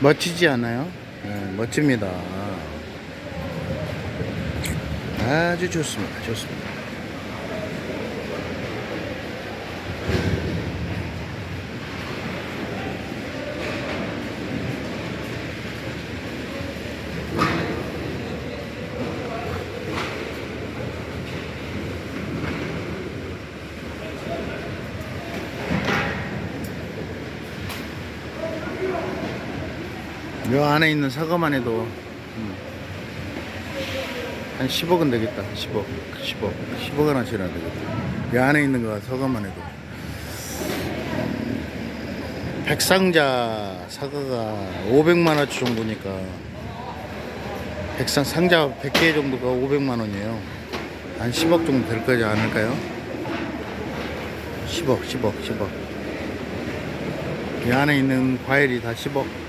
멋지지 않아요? 네, 멋집니다. 아주 좋습니다. 좋습니다. 요 안에 있는 사과만 해도 음, 한 10억은 되겠다. 10억, 10억, 10억 하나 지어야 되겠다. 요 안에 있는 거 사과만 해도 백상자 사과가 500만 원치 정도니까 백상 상자 100개 정도가 500만 원이에요. 한 10억 정도 될 거지 않을까요? 10억, 10억, 10억. 이 안에 있는 과일이 다 10억.